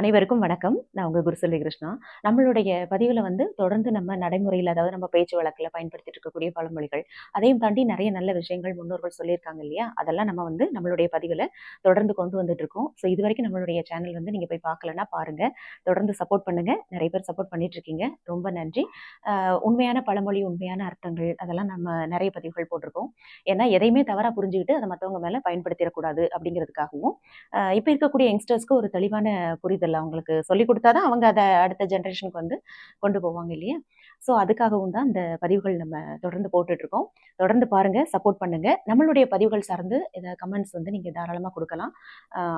அனைவருக்கும் வணக்கம். நான் உங்கள் குருசெல்வி கிருஷ்ணா. நம்மளுடைய பதிவில் வந்து தொடர்ந்து நம்ம நடைமுறையில் அதாவது நம்ம பேச்சு வழக்கில் பயன்படுத்திட்டு இருக்கக்கூடிய பழமொழிகள், அதையும் தாண்டி நிறைய நல்ல விஷயங்கள் முன்னோர்கள் சொல்லியிருக்காங்க இல்லையா? அதெல்லாம் நம்ம வந்து நம்மளுடைய பதிவில் தொடர்ந்து கொண்டு வந்துட்டு இருக்கோம். ஸோ இது வரைக்கும் நம்மளுடைய சேனல் வந்து நீங்கள் போய் பார்க்கலன்னா பாருங்க. தொடர்ந்து சப்போர்ட் பண்ணுங்க. நிறைய பேர் சப்போர்ட் பண்ணிட்டு இருக்கீங்க. ரொம்ப நன்றி. உண்மையான பழமொழி, உண்மையான அர்த்தங்கள் அதெல்லாம் நம்ம நிறைய பதிவுகள் போட்டிருக்கோம். ஏன்னா எதையுமே தவறாக புரிஞ்சுக்கிட்டு அதை மற்றவங்க மேலே பயன்படுத்திடக்கூடாது அப்படிங்கிறதுக்காகவும், இப்போ இருக்கக்கூடிய யங்ஸ்டர்ஸ்க்கு ஒரு தெளிவான புரிதல் அவங்களுக்கு சொல்லிக் கொடுத்தா தான் அவங்க அதை அடுத்த ஜென்ரேஷனுக்கு வந்து கொண்டு போவாங்க இல்லையா? ஸோ அதுக்காகவும் தான் இந்த பதிவுகள் நம்ம தொடர்ந்து போட்டுட்டு இருக்கோம். தொடர்ந்து பாருங்க, சப்போர்ட் பண்ணுங்க. நம்மளுடைய பதிவுகள் சார்ந்து இதை கமெண்ட்ஸ் வந்து நீங்க தாராளமா கொடுக்கலாம்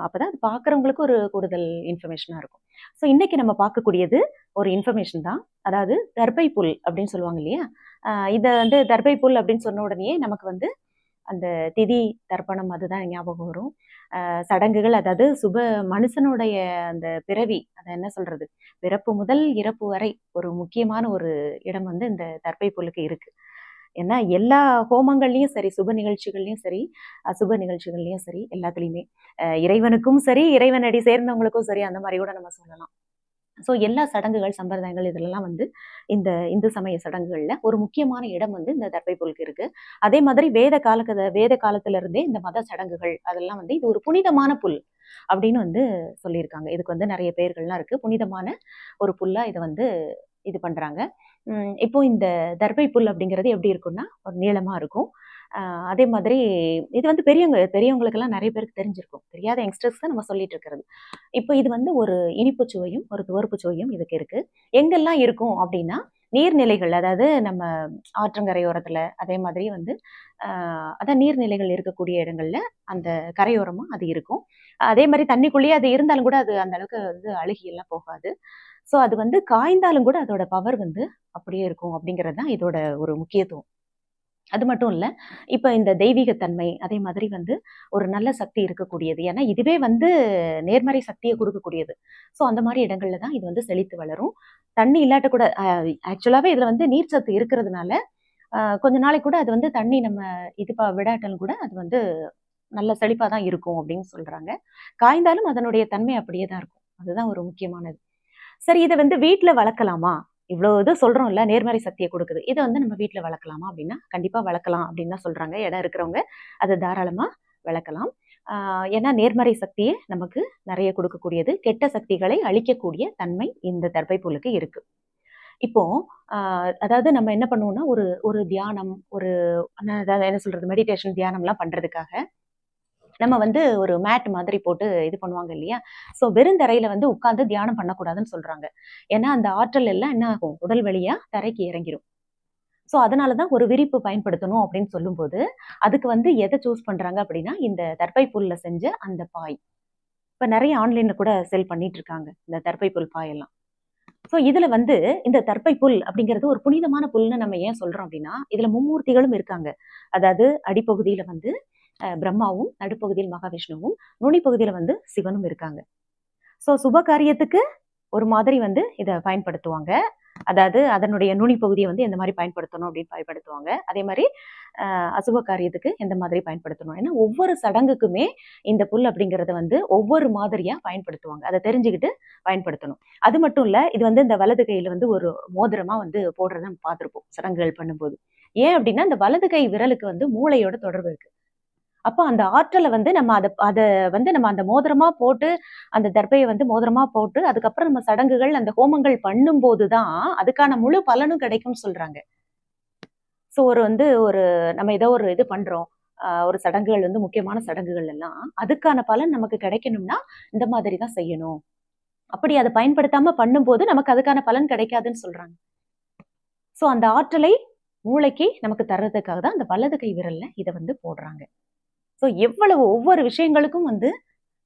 அப்போ அப்பதான் அது பார்க்குறவங்களுக்கு ஒரு கூடுதல் இன்ஃபர்மேஷனாக இருக்கும். ஸோ இன்னைக்கு நம்ம பார்க்கக்கூடியது ஒரு இன்ஃபர்மேஷன் தான். அதாவது தர்பை புல் அப்படின்னு சொல்லுவாங்க இல்லையா? இதை வந்து தர்பை புல் அப்படின்னு சொன்ன உடனே நமக்கு வந்து அந்த திதி, தர்ப்பணம் அதுதான் ஞாபகம் வரும். சடங்குகள் அதாவது சுப மனுஷனுடைய அந்த பிறவி, அதை என்ன சொல்றது? பிறப்பு முதல் இறப்பு வரை ஒரு முக்கியமான ஒரு இடம் வந்து இந்த தர்பை புல்லுக்கு இருக்கு. ஏன்னா எல்லா ஹோமங்கள்லயும் சரி, சுப நிகழ்ச்சிகள்லயும் சரி, அசுப நிகழ்ச்சிகள்லயும் சரி, எல்லாத்துலயுமே இறைவனுக்கும் சரி, இறைவனடி சேர்ந்தவங்களுக்கும் சரி அந்த மாதிரி கூட நம்ம சொல்லலாம். ஸோ எல்லா சடங்குகள், சம்பிரதாயங்கள் இதிலெல்லாம் வந்து இந்த இந்து சமய சடங்குகளில் ஒரு முக்கியமான இடம் வந்து இந்த தர்பை புல்கு இருக்கு. அதே மாதிரி வேத காலக்கத வேத காலத்திலிருந்தே இந்த மத சடங்குகள் அதெல்லாம் வந்து இது ஒரு புனிதமான புல் அப்படின்னு வந்து சொல்லியிருக்காங்க. இதுக்கு வந்து நிறைய பெயர்கள்லாம் இருக்கு. புனிதமான ஒரு புல்லா இதை வந்து இது பண்றாங்க. இப்போ இந்த தர்பை புல் அப்படிங்கிறது எப்படி இருக்கும்னா, ஒரு நீளமா இருக்கும். அதே மாதிரி இது வந்து பெரியவங்க பெரியவங்களுக்கெல்லாம் நிறைய பேருக்கு தெரிஞ்சிருக்கும். தெரியாத யங்ஸ்டர்ஸ் தான் நம்ம சொல்லிட்டு இருக்கிறது. இப்போ இது வந்து ஒரு இனிப்பு சுவையும், ஒரு துவர்ப்பு சுவையும் இதுக்கு இருக்கு. எங்கெல்லாம் இருக்கும் அப்படின்னா, நீர்நிலைகள் அதாவது நம்ம ஆற்றங்கரையோரத்துல, அதே மாதிரி வந்து அதான் நீர்நிலைகள் இருக்கக்கூடிய இடங்கள்ல அந்த கரையோரமும் அது இருக்கும். அதே மாதிரி தண்ணிக்குள்ளேயே அது இருந்தாலும் கூட அது அந்த அளவுக்கு வந்து அழுகி எல்லாம் போகாது. ஸோ அது வந்து காய்ந்தாலும் கூட அதோட பவர் வந்து அப்படியே இருக்கும் அப்படிங்கிறது தான் இதோட ஒரு முக்கியத்துவம். அது மட்டும் இல்லை இப்போ இந்த தெய்வீகத்தன்மை, அதே மாதிரி வந்து ஒரு நல்ல சக்தி இருக்கக்கூடியது. ஏன்னா இதுவே வந்து நேர்மறை சக்தியை கொடுக்கக்கூடியது ஸோ அந்த மாதிரி இடங்கள்ல தான் இது வந்து செழித்து வளரும். தண்ணி இல்லாட்ட கூட ஆக்சுவலாகவே இதில் வந்து நீர் சத்து இருக்கிறதுனால, கொஞ்ச நாளைக்கு கூட அது வந்து தண்ணி நம்ம இது ப விடாட்டாலும் கூட அது வந்து நல்ல செழிப்பாக தான் இருக்கும் அப்படின்னு சொல்கிறாங்க காய்ந்தாலும் அதனுடைய தன்மை அப்படியே தான் இருக்கும். அதுதான் ஒரு முக்கியமானது. சரி இதை வந்து வீட்டில் வளர்க்கலாமா? இவ்வளோ இது சொல்கிறோம்ல நேர்மறை சக்தியை கொடுக்குது இதை வந்து நம்ம வீட்டில் வளர்க்கலாமா அப்படின்னா, கண்டிப்பாக வளர்க்கலாம் அப்படின்னு தான் சொல்றாங்க. இடம் இருக்கிறவங்க அதை தாராளமாக வளர்க்கலாம். ஏன்னா நேர்மறை சக்தியை நமக்கு நிறைய கொடுக்கக்கூடியது கெட்ட சக்திகளை அழிக்கக்கூடிய தன்மை இந்த தர்பை இருக்குது இருக்கு. இப்போ அதாவது நம்ம என்ன பண்ணுவோம்னா, ஒரு ஒரு தியானம், ஒரு அதாவது என்ன சொல்றது? மெடிடேஷன் தியானம்லாம் பண்றதுக்காக, நம்ம வந்து ஒரு மேட் மாதிரி போட்டு இது பண்ணுவாங்க இல்லையா? ஸோ வெறும் தரையில வந்து உட்கார்ந்து தியானம் பண்ணக்கூடாதுன்னு சொல்றாங்க. ஏன்னா அந்த ஆற்றல் எல்லாம் என்ன ஆகும்? உடல் வழியா தரைக்கு இறங்கிரும். ஸோ அதனால தான் ஒரு விரிப்பு பயன்படுத்தணும் அப்படின்னு சொல்லும்போது, அதுக்கு வந்து எதை சூஸ் பண்றாங்க அப்படின்னா, இந்த தர்பை புல்ல செஞ்ச அந்த பாய். இப்ப நிறைய ஆன்லைன்ல கூட செல் பண்ணிட்டு இருக்காங்க. இந்த தர்பை புல் பாயெல்லாம். ஸோ இதுல வந்து இந்த தர்பை புல் அப்படிங்கிறது ஒரு புனிதமான புல்ன்னு நம்ம ஏன் சொல்றோம் அப்படின்னா, இதுல மும்மூர்த்திகளும் இருக்காங்க. அதாவது அடிப்பகுதியில வந்து பிரம்மாவும், நடுப்பகுதியில் மகாவிஷ்ணுவும், நுனி வந்து சிவனும் இருக்காங்க. ஸோ சுப காரியத்துக்கு ஒரு மாதிரி வந்து இதை பயன்படுத்துவாங்க. அதாவது அதனுடைய நுனி பகுதியை வந்து எந்த மாதிரி பயன்படுத்தணும் அப்படின்னு பயன்படுத்துவாங்க. அதே மாதிரி அசுப காரியத்துக்கு எந்த மாதிரி பயன்படுத்தணும். ஏன்னா ஒவ்வொரு சடங்குக்குமே இந்த புல் அப்படிங்கிறத வந்து ஒவ்வொரு மாதிரியா பயன்படுத்துவாங்க. அதை தெரிஞ்சுக்கிட்டு பயன்படுத்தணும். அது மட்டும் இல்ல, இது வந்து இந்த வலது கையில வந்து ஒரு மோதிரமா வந்து போடுறத நம்ம சடங்குகள் பண்ணும்போது. ஏன் அப்படின்னா, இந்த வலது கை விரலுக்கு வந்து மூளையோட தொடர்பு இருக்கு. அப்போ அந்த ஆற்றலை வந்து நம்ம அதை அதை வந்து நம்ம அந்த மோதிரமா போட்டு, அந்த தர்பையை வந்து மோதிரமா போட்டு, அதுக்கப்புறம் நம்ம சடங்குகள், அந்த ஹோமங்கள் பண்ணும்போது தான், அதுக்கான முழு பலனும் கிடைக்கும்னு சொல்றாங்க. ஸோ ஒரு வந்து ஒரு நம்ம ஏதோ ஒரு இது பண்றோம். ஒரு சடங்குகள் வந்து முக்கியமான சடங்குகள் எல்லாம், அதுக்கான பலன் நமக்கு கிடைக்கணும்னா, இந்த மாதிரி தான் செய்யணும். அப்படி அதை பயன்படுத்தாம பண்ணும்போது, நமக்கு அதுக்கான பலன் கிடைக்காதுன்னு சொல்றாங்க. ஸோ அந்த ஆற்றலை மூளைக்கு நமக்கு தர்றதுக்காக தான் அந்த வலது கை விரல்ல இதை வந்து போடுறாங்க. ஸோ எவ்வளவு ஒவ்வொரு விஷயங்களுக்கும் வந்து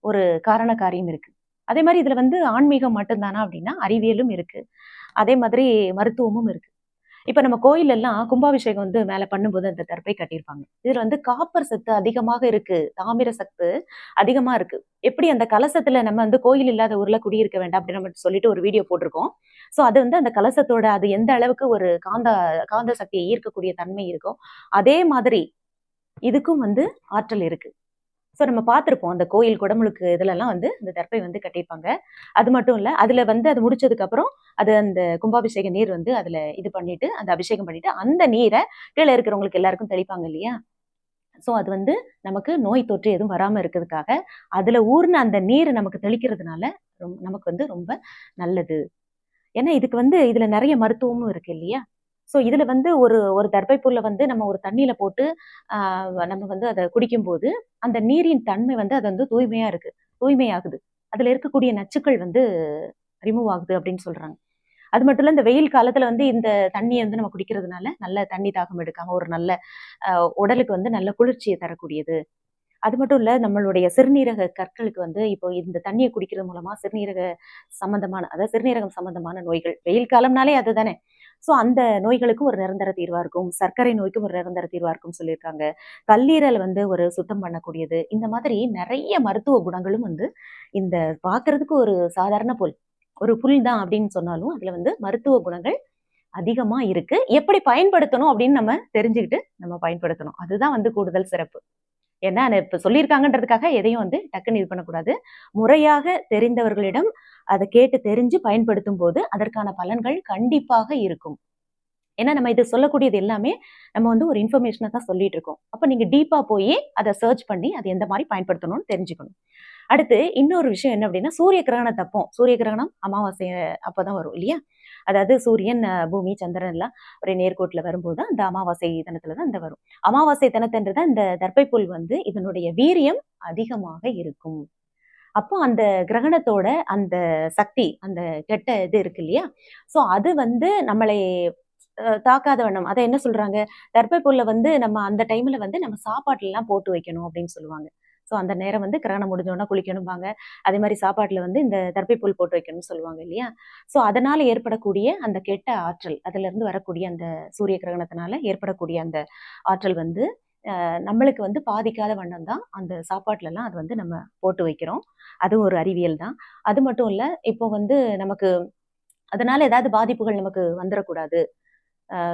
ஒரு காரண காரியம் இருக்கு. அதே மாதிரி இதுல வந்து ஆன்மீகம் மட்டும்தானா அப்படின்னா, அறிவியலும் இருக்கு. அதே மாதிரி மருத்துவமும் இருக்கு. இப்ப நம்ம கோயிலெல்லாம் கும்பாபிஷேகம் வந்து மேல பண்ணும்போது அந்த தர்பை கட்டியிருப்பாங்க. இதுல வந்து காப்பர் சத்து அதிகமாக இருக்கு. தாமிர சத்து அதிகமா இருக்கு. எப்படி அந்த கலசத்துல நம்ம வந்து கோயில் இல்லாத ஊர்ல குடியிருக்க வேண்டாம் அப்படின்னு நம்ம சொல்லிட்டு ஒரு வீடியோ போட்டிருக்கோம். ஸோ அது வந்து அந்த கலசத்தோட அது எந்த அளவுக்கு ஒரு காந்த காந்த சக்தியை ஈர்க்கக்கூடிய தன்மை இருக்கோ, அதே மாதிரி இதுக்கும் வந்து ஆற்றல் இருக்கு. ஸோ நம்ம பார்த்துருப்போம் அந்த கோயில் குடமுழுக்கு இதுலலாம் வந்து இந்த தர்பை வந்து கட்டியிருப்பாங்க. அது மட்டும் இல்லை அதில் வந்து அது முடிச்சதுக்கப்புறம் அது அந்த கும்பாபிஷேக நீர் வந்து அதில் இது பண்ணிட்டு அந்த அபிஷேகம் பண்ணிட்டு அந்த நீரை கீழே இருக்கிறவங்களுக்கு எல்லாருக்கும் தெளிப்பாங்க இல்லையா? ஸோ அது வந்து நமக்கு நோய் தொற்று எதுவும் வராமல் இருக்கிறதுக்காக அதில் ஊர்ன அந்த நீர் நமக்கு தெளிக்கிறதுனால ரொம்ப நமக்கு வந்து ரொம்ப நல்லது. ஏன்னா இதுக்கு வந்து இதில் நிறைய மருத்துவமும் இருக்கு இல்லையா? ஸோ இதில் வந்து ஒரு ஒரு தர்பைப்புல்ல வந்து நம்ம ஒரு தண்ணியில் போட்டு நம்ம வந்து அதை குடிக்கும்போது அந்த நீரின் தன்மை வந்து அது வந்து தூய்மையாக இருக்கு தூய்மையாகுது. அதில் இருக்கக்கூடிய நச்சுக்கள் வந்து ரிமூவ் ஆகுது அப்படின்னு சொல்கிறாங்க அது மட்டும் இல்லை இந்த வெயில் காலத்தில் வந்து இந்த தண்ணியை வந்து நம்ம குடிக்கிறதுனால நல்ல தண்ணி தாகம் எடுக்காமல் ஒரு நல்ல உடலுக்கு வந்து நல்ல குளிர்ச்சியை தரக்கூடியது. அது மட்டும் இல்லை நம்மளுடைய சிறுநீரக கற்களுக்கு வந்து இப்போ இந்த தண்ணியை குடிக்கிறது மூலமாக சிறுநீரக சம்பந்தமான அதாவது சிறுநீரகம் சம்பந்தமான நோய்கள் வெயில் காலம்னாலே அதுதானே. ஸோ அந்த நோய்களுக்கும் ஒரு நிரந்தர தீர்வாக இருக்கும். சர்க்கரை நோய்க்கும் ஒரு நிரந்தர தீர்வாக இருக்கும்னு சொல்லியிருக்காங்க. கல்லீரல் வந்து ஒரு சுத்தம் பண்ணக்கூடியது. இந்த மாதிரி நிறைய மருத்துவ குணங்களும் வந்து இந்த பார்க்கறதுக்கு ஒரு சாதாரண புல் ஒரு புல் தான் அப்படின்னு சொன்னாலும் அதில் வந்து மருத்துவ குணங்கள் அதிகமாக இருக்கு. எப்படி பயன்படுத்தணும் அப்படின்னு நம்ம தெரிஞ்சுக்கிட்டு நம்ம பயன்படுத்தணும். அதுதான் வந்து கூடுதல் சிறப்பு. ஏன்னா இப்போ சொல்லியிருக்காங்கன்றதுக்காக எதையும் வந்து டக்குன்னு இது பண்ணக்கூடாது. முறையாக தெரிந்தவர்களிடம் அதை கேட்டு தெரிஞ்சு பயன்படுத்தும் போது அதற்கான பலன்கள் கண்டிப்பாக இருக்கும். ஏன்னா நம்ம இது சொல்லக்கூடியது எல்லாமே நம்ம வந்து ஒரு இன்ஃபர்மேஷனை தான் சொல்லிட்டு இருக்கோம். அப்போ நீங்க டீப்பா போய் அதை சர்ச் பண்ணி அதை எந்த மாதிரி பயன்படுத்தணும்னு தெரிஞ்சுக்கணும். அடுத்து இன்னொரு விஷயம் என்ன அப்படின்னா சூரிய கிரகணம் தப்போம். சூரிய கிரகணம் அமாவாசை அப்போ தான் வரும் இல்லையா? அதாவது சூரியன் பூமி சந்திரன் எல்லாம் ஒரு நேர்கோட்டில் வரும்போது அந்த அமாவாசை தினத்துல தான் இந்த வரும். அமாவாசை தினத்தன்றது இந்த இந்த தர்பைப்புல் வந்து இதனுடைய வீரியம் அதிகமாக இருக்கும். அப்போ அந்த கிரகணத்தோட அந்த சக்தி அந்த கெட்ட இது இருக்கு இல்லையா? ஸோ அது வந்து நம்மளை தாக்காத வண்ணம். அதை என்ன சொல்றாங்க? தர்பைப்புல்ல வந்து நம்ம அந்த டைம்ல வந்து நம்ம சாப்பாட்டுல எல்லாம் போட்டு வைக்கணும் அப்படின்னு சொல்லுவாங்க. ஸோ அந்த நேரம் வந்து கிரகணம் முடிஞ்சோன்னா குளிக்கணும்பாங்க. அதே மாதிரி சாப்பாட்டுல வந்து இந்த தர்பைப்புல் போட்டு வைக்கணும்னு சொல்லுவாங்க இல்லையா? ஸோ அதனால ஏற்படக்கூடிய அந்த கெட்ட ஆற்றல் அதுல இருந்து வரக்கூடிய அந்த சூரிய கிரகணத்தினால ஏற்படக்கூடிய அந்த ஆற்றல் வந்து நம்மளுக்கு வந்து பாதிக்காத வண்ணம் தான் அந்த சாப்பாட்டிலலாம் அது வந்து நம்ம போட்டு வைக்கிறோம். அதுவும் ஒரு அறிவியல் தான். அது மட்டும் இல்லை இப்போ வந்து நமக்கு அதனால ஏதாவது பாதிப்புகள் நமக்கு வந்துடக்கூடாது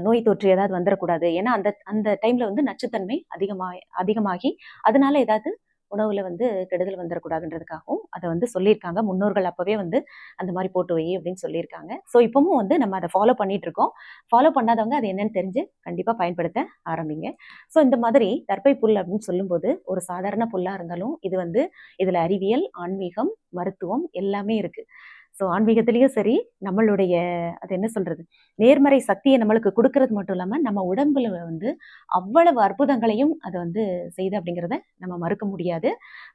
நோய் தொற்று ஏதாவது வந்துடக்கூடாது ஏன்னா அந்த அந்த டைம்ல வந்து நச்சுத்தன்மை அதிகமாக அதிகமாகி அதனால ஏதாவது உணவில் வந்து கெடுதல் வந்துடக்கூடாதுன்றதுக்காகவும் அதை வந்து சொல்லியிருக்காங்க. முன்னோர்கள் அப்போவே வந்து அந்த மாதிரி போட்டு வை அப்படின்னு சொல்லியிருக்காங்க. ஸோ இப்பவும் வந்து நம்ம அதை ஃபாலோ பண்ணிட்டு இருக்கோம் ஃபாலோ பண்ணாதவங்க அது என்னன்னு தெரிஞ்சு கண்டிப்பாக பயன்படுத்த ஆரம்பிங்க. ஸோ இந்த மாதிரி தற்பை புல் அப்படின்னு சொல்லும்போது ஒரு சாதாரண புல்லாக இருந்தாலும் இது வந்து இதில் அறிவியல் ஆன்மீகம் மருத்துவம் எல்லாமே இருக்குது ஸோ ஆன்மீகத்திலயும் சரி நம்மளுடைய அது என்ன சொல்கிறது நேர்மறை சக்தியை நம்மளுக்கு கொடுக்கறது மட்டும் இல்லாமல் நம்ம உடம்புல வந்து அவ்வளவு அற்புதங்களையும் அதை வந்து செய்து அப்படிங்கிறத நம்ம மறுக்க முடியாது.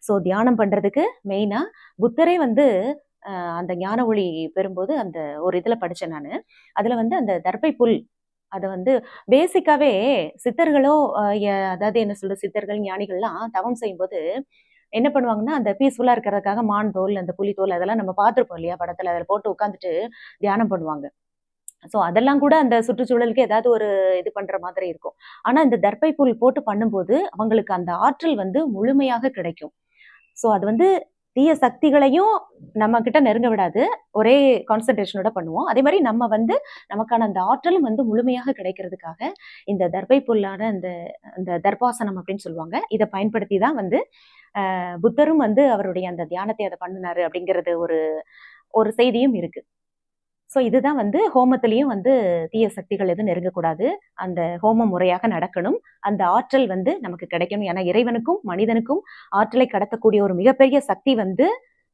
ஸோ தியானம் பண்ணுறதுக்கு மெயினாக புத்தரே வந்து அந்த ஞான ஒளி பெறும்போது அந்த ஒரு இதில் படித்தேன் நான். அதில் வந்து அந்த தர்பை புல் அதை வந்து பேசிக்காகவே சித்தர்களோ அதாவது என்ன சொல்கிற சித்தர்கள் ஞானிகள்லாம் தவம் செய்யும்போது என்ன பண்ணுவாங்கன்னா அந்த பீஸ்ஃபுல்லா இருக்கிறதுக்காக மான் தோல் அந்த புலி தோல் அதெல்லாம் நம்ம பார்த்துருப்போம் இல்லையா படத்துல. அதில் போட்டு உட்காந்துட்டு தியானம் பண்ணுவாங்க. ஸோ அதெல்லாம் கூட அந்த சுற்றுச்சூழலுக்கு ஏதாவது ஒரு இது பண்ணுற மாதிரி இருக்கும். ஆனால் இந்த தர்பை புல் போட்டு பண்ணும்போது அவங்களுக்கு அந்த ஆற்றல் வந்து முழுமையாக கிடைக்கும். ஸோ அது வந்து தீய சக்திகளையும் நம்ம கிட்ட நெருங்க விடாது. ஒரே கான்சன்ட்ரேஷனோட பண்ணுவோம். அதே மாதிரி நம்ம வந்து நமக்கான அந்த ஆற்றலும் வந்து முழுமையாக கிடைக்கிறதுக்காக இந்த தர்பை புல்லான அந்த அந்த தர்பாசனம் அப்படின்னு சொல்லுவாங்க. இதை பயன்படுத்தி தான் வந்து புத்தரும் வந்து அவருடைய அந்த தியானத்தை அதை பண்ணினாரு அப்படிங்கிறது ஒரு ஒரு செய்தியும் இருக்கு. ஸோ இதுதான் வந்து ஹோமத்திலையும் வந்து தீய சக்திகள் எதுவும் நெருங்கக்கூடாது. அந்த ஹோமம் முறையாக நடக்கணும். அந்த ஆற்றல் வந்து நமக்கு கிடைக்கணும். ஏன்னா இறைவனுக்கும் மனிதனுக்கும் ஆற்றலை கடத்தக்கூடிய ஒரு மிகப்பெரிய சக்தி வந்து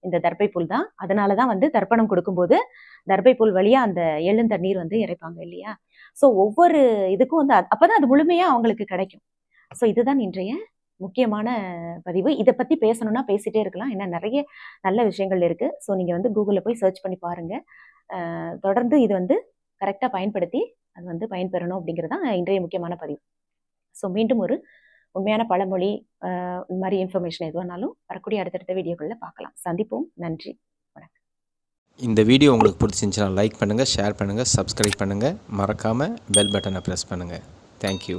இந்த தர்பை புல் தான். அதனால தான் வந்து தர்ப்பணம் கொடுக்கும்போது தர்பை புல் வழியாக அந்த எழுந்தண்ணீர் வந்து இறைப்பாங்க இல்லையா? ஸோ ஒவ்வொரு இதுக்கும் வந்து அப்போதான் அது முழுமையாக அவங்களுக்கு கிடைக்கும். ஸோ இதுதான் இன்றைய முக்கியமான பதிவு. இதை பற்றி பேசணும்னா பேசிகிட்டே இருக்கலாம். ஏன்னா நிறைய நல்ல விஷயங்கள் இருக்குது ஸோ நீங்கள் வந்து கூகுளில் போய் சர்ச் பண்ணி பாருங்கள் தொடர்ந்து இது வந்து கரெக்டாக பயன்படுத்தி அது வந்து பயன்பெறணும் அப்படிங்கிறது தான் இன்றைய முக்கியமான பதிவு. ஸோ மீண்டும் ஒரு உண்மையான பழமொழி இந்த மாதிரி இன்ஃபர்மேஷன் எதுவானாலும் வரக்கூடிய அடுத்தடுத்த வீடியோக்களில் பார்க்கலாம். சந்திப்போம். நன்றி. இந்த வீடியோ உங்களுக்கு பிடிச்சிருந்துச்சுன்னா லைக் பண்ணுங்கள் ஷேர் பண்ணுங்கள் சப்ஸ்கிரைப் பண்ணுங்கள் மறக்காமல் பெல் பட்டனை ப்ரெஸ் பண்ணுங்கள் தேங்க்யூ